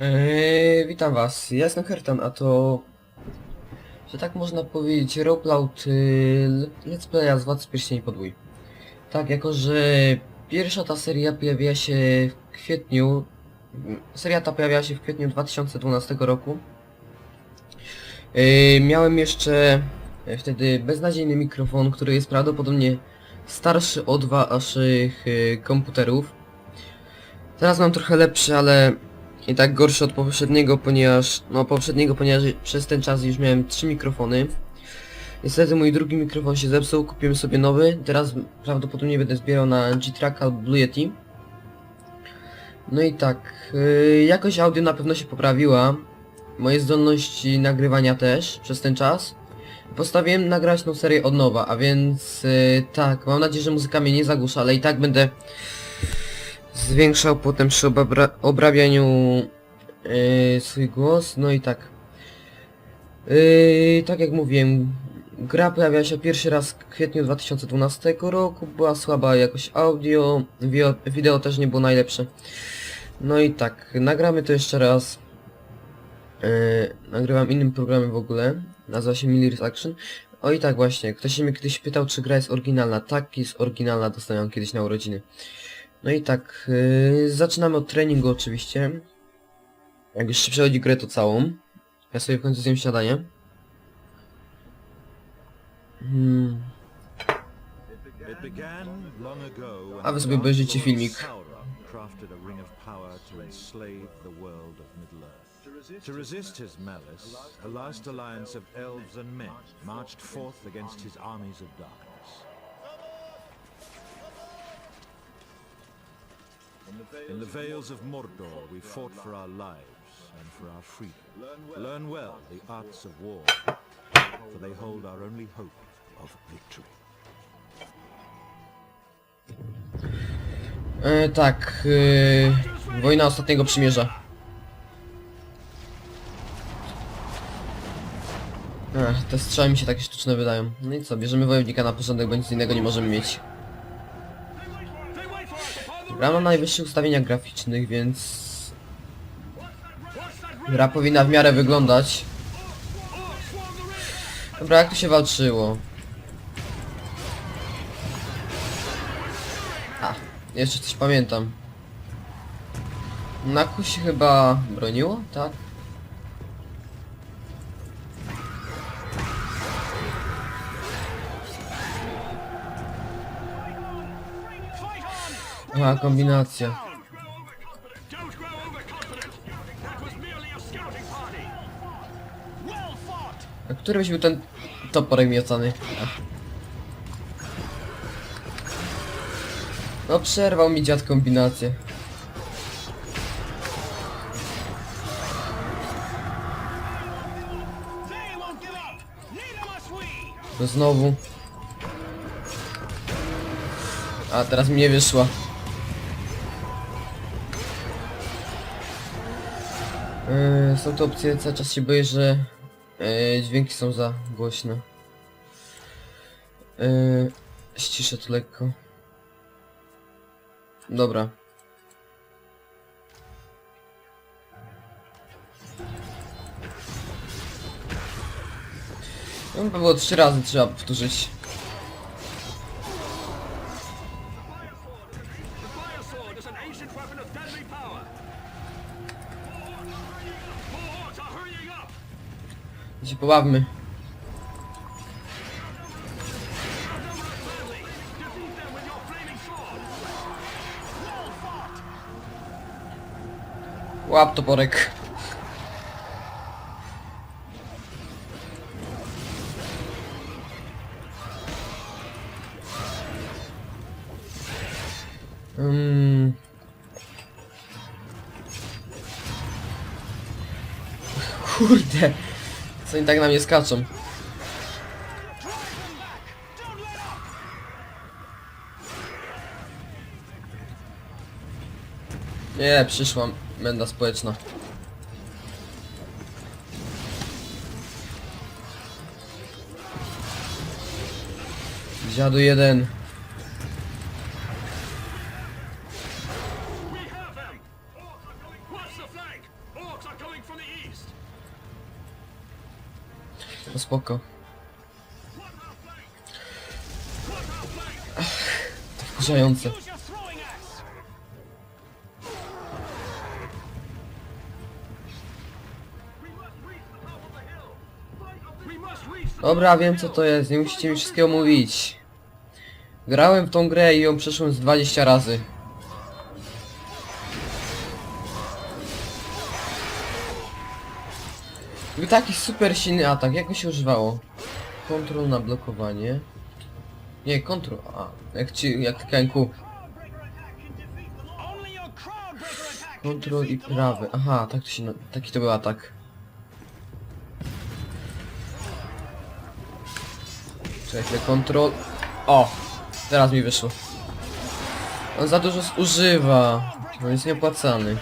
Eee, witam was, ja jestem Hertan, a to... Że tak można powiedzieć, roleplaut y, Let's Playa z Władcy Pierścieni Podwój. Tak, jako że pierwsza ta seria pojawiła się w kwietniu... Seria ta pojawiła się w kwietniu 2012 roku. Eee, miałem jeszcze e, wtedy beznadziejny mikrofon, który jest prawdopodobnie starszy od waszych y, komputerów. Teraz mam trochę lepszy, ale i tak gorszy od poprzedniego, ponieważ, no poprzedniego, ponieważ przez ten czas już miałem trzy mikrofony. Niestety mój drugi mikrofon się zepsuł, kupiłem sobie nowy, teraz prawdopodobnie będę zbierał na G-Track albo Blue Yeti. No i tak, yy, jakość audio na pewno się poprawiła, moje zdolności nagrywania też przez ten czas. Postawiłem nagrać tą serię od nowa, a więc yy, tak, mam nadzieję, że muzyka mnie nie zagłusza, ale i tak będę zwiększał potem przy obra obrabianiu yy, swój głos, no i tak. Yy, tak jak mówiłem, gra pojawiła się pierwszy raz w kwietniu 2012 roku, była słaba jakość audio, wio- wideo też nie było najlepsze. No i tak, nagramy to jeszcze raz. Yy, nagrywam innym programem w ogóle, nazywa się Millers Action. O i tak właśnie, ktoś się mnie kiedyś pytał, czy gra jest oryginalna. Tak, jest oryginalna, dostałem kiedyś na urodziny. No i tak, yy, zaczynamy od treningu oczywiście. Jak już się przechodzi grę to całą. Ja sobie w końcu zjem śniadanie. Hmm. A wy sobie obejrzyjcie filmik. To resist his malice, last alliance of elves and men marched forth against his armies of darkness. In the vales of Mordor we fought for our lives and for our freedom. Learn well the arts of war, for they hold our only hope of victory. E, tak, yy, wojna ostatniego przymierza. Ech, te strzały mi się takie sztuczne wydają. No i co, bierzemy wojownika na porządek, bo nic innego nie możemy mieć. Gra ma najwyższych ustawieniach graficznych, więc... Gra powinna w miarę wyglądać. Dobra, jak tu się walczyło? A, jeszcze coś pamiętam. Naku się chyba broniło, tak? A, kombinacja. A który byś był ten toporek miocany? No przerwał mi dziad kombinację. To znowu. A teraz mi nie wyszła. Yy, są to opcje, cały czas się boję, że yy, dźwięki są za głośne. Yy, ściszę to lekko. Dobra. No, by było trzy razy trzeba powtórzyć. Fought. Łap toporek. Mm. Kurde, co oni tak na mnie skaczą? Nie, przyszła menda społeczna. Dziadu jeden. Spoko. Ach, To wkurzające. Dobra, wiem co to jest, nie musicie mi wszystkiego mówić. Grałem w tą grę i ją przeszłem z 20 razy. Taki super silny atak, jak go się używało? Kontrol na blokowanie. Nie, kontrol. A, jak ci, jak attack. Kontrol i prawy. Aha, tak to się, taki to był atak. Czekaj, kontrol. O! Teraz mi wyszło. On za dużo zużywa. On jest nieopłacalny.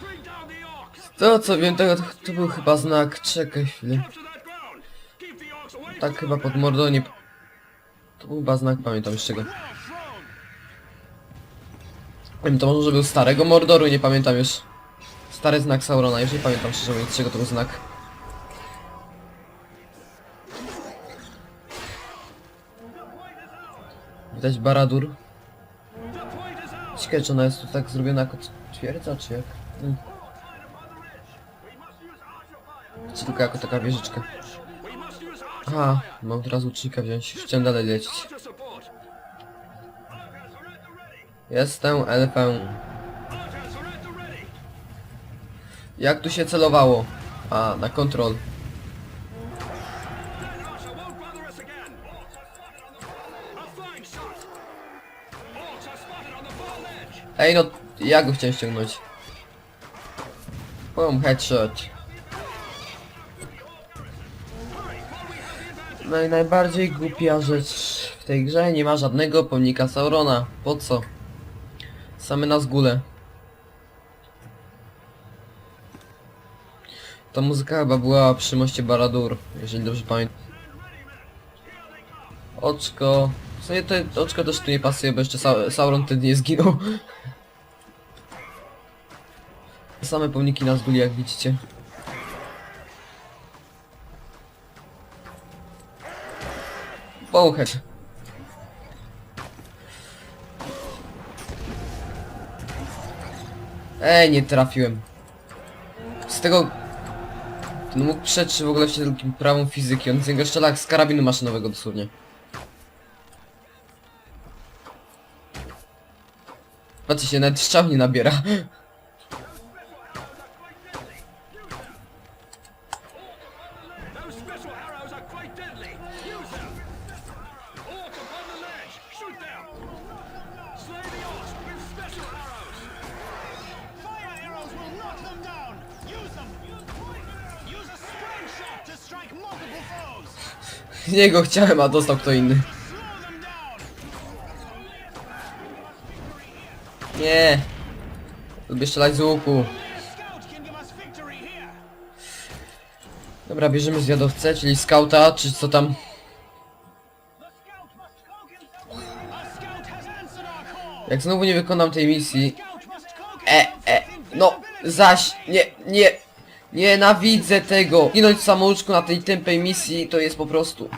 Bring down the orcs. To co wiem, tego to, to był chyba znak. Czekaj chwilę. Tak chyba pod mordą nie... To był chyba znak, pamiętam jeszcze go. wall throne. Wiem, to może był starego Mordoru, nie pamiętam już. Stary znak Saurona, już nie pamiętam szczerze mówiąc czego to był znak. Widać Baradur. Ciekawe czy ona jest tu tak zrobiona jako twierdza, czy jak? Hmm. Czy tylko jako taka wieżyczka. Aha, mam teraz łucznika wziąć, chciałem dalej lecieć. Jestem elfem. Jak tu się celowało? A, na kontrol. Ej no, ja go chciałem ściągnąć. Boom, headshot. No i najbardziej głupia rzecz w tej grze, nie ma żadnego pomnika Saurona. Po co? Same na zgóle. Ta muzyka chyba była przy moście Baradur, jeżeli dobrze pamiętam. Oczko... W sumie to oczko też tu nie pasuje, bo jeszcze Sa Sauron wtedy nie zginął. Same pomniki na zguli, jak widzicie. Bowhead. Ej, nie trafiłem. Z tego... Ten mógł przeczy w ogóle wszelkim prawom fizyki, on z niego jak z karabinu maszynowego dosłownie. To strike multiple foes! Nie go chciałem, a dostał kto inny. Nie. Lubię strzelać z łuku. Dobra, bierzemy zwiadowcę, czyli skauta, czy co tam. Jak znowu nie wykonam tej misji. E, e, no, zaś, nie, nie. Nienawidzę tego. Ginąć samouczku na tej tępej misji to jest po prostu...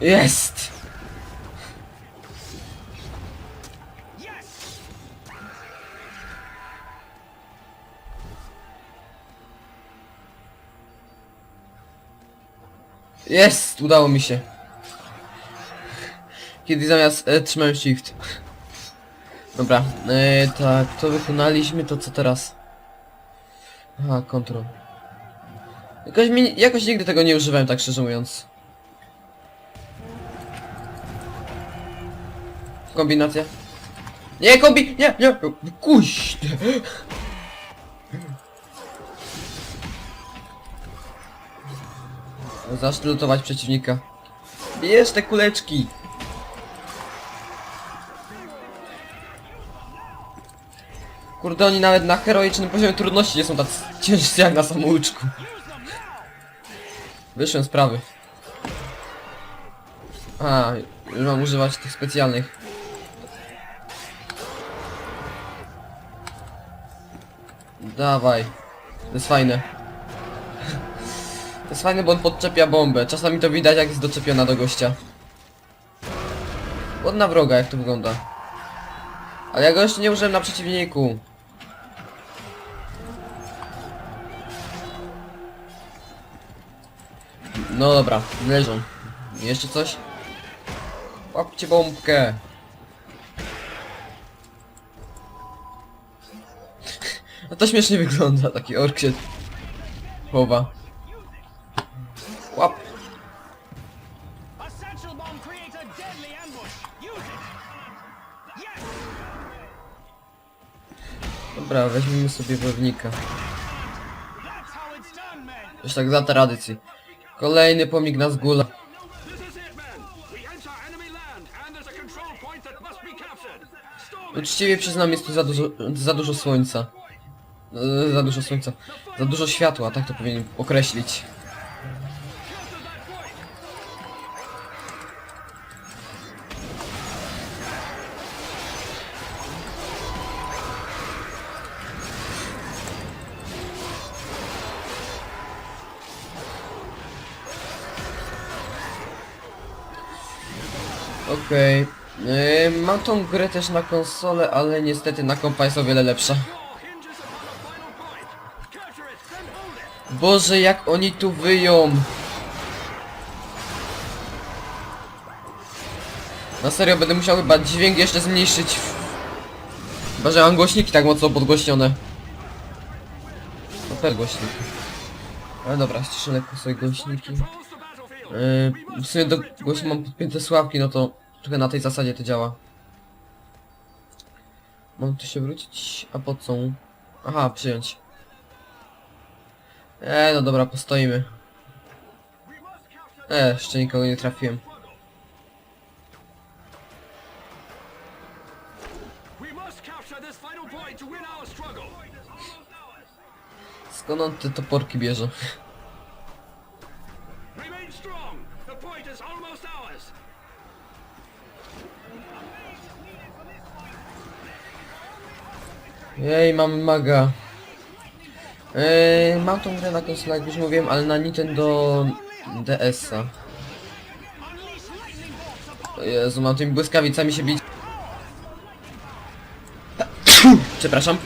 Jest! Jest! Udało mi się. Kiedy zamiast e, trzymałem shift. Dobra, e, tak, to wykonaliśmy, to co teraz? Aha, kontrol. Jakoś, jakoś nigdy tego nie używałem, tak szczerze mówiąc. Kombinacja? Nie, kombi... Nie, nie! Kuś! Zacznę lutować przeciwnika. Bierz te kuleczki! Kurde, oni nawet na heroicznym poziomie trudności nie są tacy ciężcy jak na samouczku. Wyszłem z prawy. A, już mam używać tych specjalnych. Dawaj. To jest fajne. To jest fajne, bo on podczepia bombę. Czasami to widać, jak jest doczepiona do gościa. Ładna wroga, jak to wygląda. Ale ja go jeszcze nie użyłem na przeciwniku. No dobra, leżą. Jeszcze coś? Łapcie bombkę. No to śmiesznie wygląda, taki ork się chowa. Łap. Dobra, weźmiemy sobie wojownika. Już tak za tradycji. Kolejny pomnik na zgula. This is it, men. We enter enemy land, and there's a control point that must be captured. Storm it. Uczciwie przyznam, jest tu za dużo, za dużo słońca. E, Za dużo słońca. Za dużo światła, tak to powinien określić. Okej. E, Mam tą grę też na konsolę, ale niestety na kompa jest o wiele lepsza. Boże, jak oni tu wyją! Na serio, będę musiał chyba dźwięk jeszcze zmniejszyć. Chyba, że mam głośniki tak mocno podgłośnione. Te głośniki. Ale dobra, ściszę lekko sobie głośniki. Yy, w sumie do głośno mam podpięte sławki, no to trochę na tej zasadzie to działa. Mam tu się wrócić, a po co? Aha, przyjąć. E, no dobra, postoimy. E, jeszcze nikogo nie trafiłem. Skąd on te toporki bierze? Jej, mamy maga. Eee, mam tą grę na konsolę, jak już mówiłem, ale na Nintendo DS-a. Jezu, mam tymi błyskawicami się bić. Przepraszam.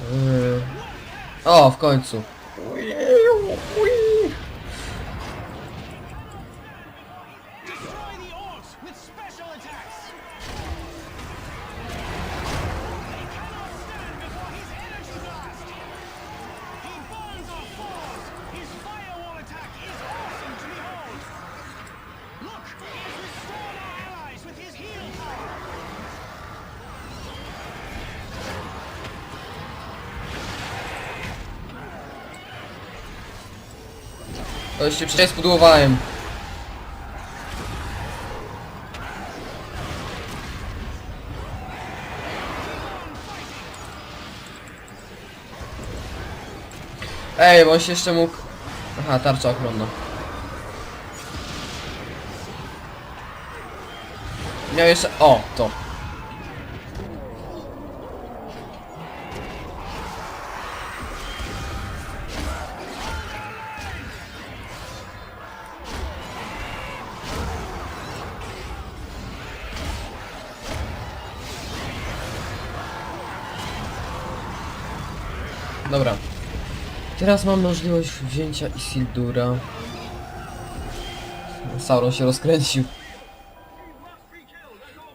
Eee, O, w końcu. To się przecież spudłowałem. Ej, bo on się jeszcze mógł... Aha, tarcza ochronna. Miał jeszcze... O, to. Teraz mam możliwość wzięcia Isildura. Sauron się rozkręcił.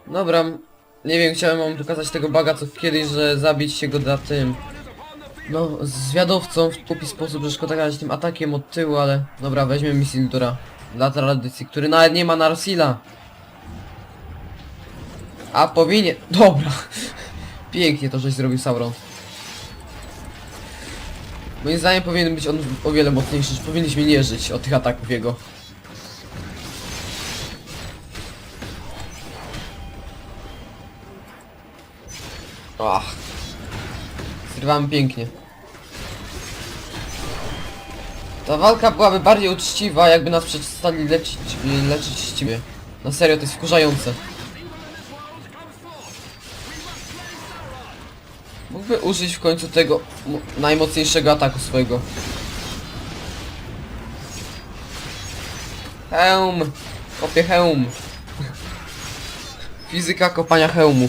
Dobra. Nie wiem, chciałem wam pokazać tego baga co kiedyś, że zabić się go da tym. No, zwiadowcą w głupi sposób, że szkoda grać tym atakiem od tyłu, ale... Dobra, weźmiemy Isildura. Dla tradycji, który nawet nie ma Narsila. A powinien... Dobra. Pięknie to, żeś zrobił Sauron. Moim zdaniem powinien być on o wiele mocniejszy, powinniśmy nie żyć od tych ataków jego. Ach. Zrywamy pięknie. Ta walka byłaby bardziej uczciwa, jakby nas przestali leczyć, leczyć ciebie. Na serio, to jest wkurzające. Użyć w końcu tego mo- najmocniejszego ataku swojego. Hełm! Kopię hełm. Fizyka kopania hełmu.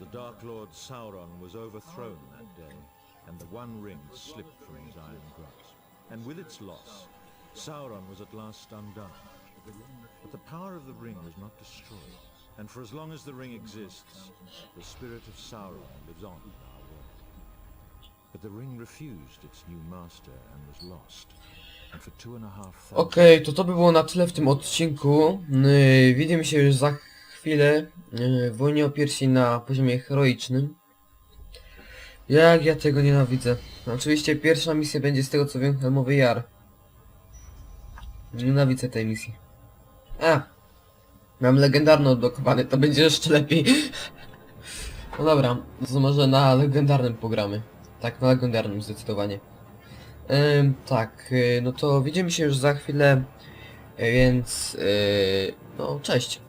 The Dark Lord Sauron was overthrown that day, and the One Ring slipped from his iron grasp. And with its loss, Sauron was at last undone. But the power of the ring was not destroyed, and for as long as the ring exists, the spirit of Sauron lives on in our world. But the ring refused its new master and was lost. Okej, to to by było na tyle w tym odcinku. Widzimy się już za chwilę w wojnie o piersi na poziomie heroicznym. Jak ja tego nienawidzę. Oczywiście pierwsza misja będzie z tego co wiem Helmowy Jar. Nienawidzę tej misji. A! Mam legendarny odblokowany, to będzie jeszcze lepiej. No dobra, to może na legendarnym pogramy. Tak, na legendarnym zdecydowanie. Ym, tak, y, no to widzimy się już za chwilę, y, więc no cześć.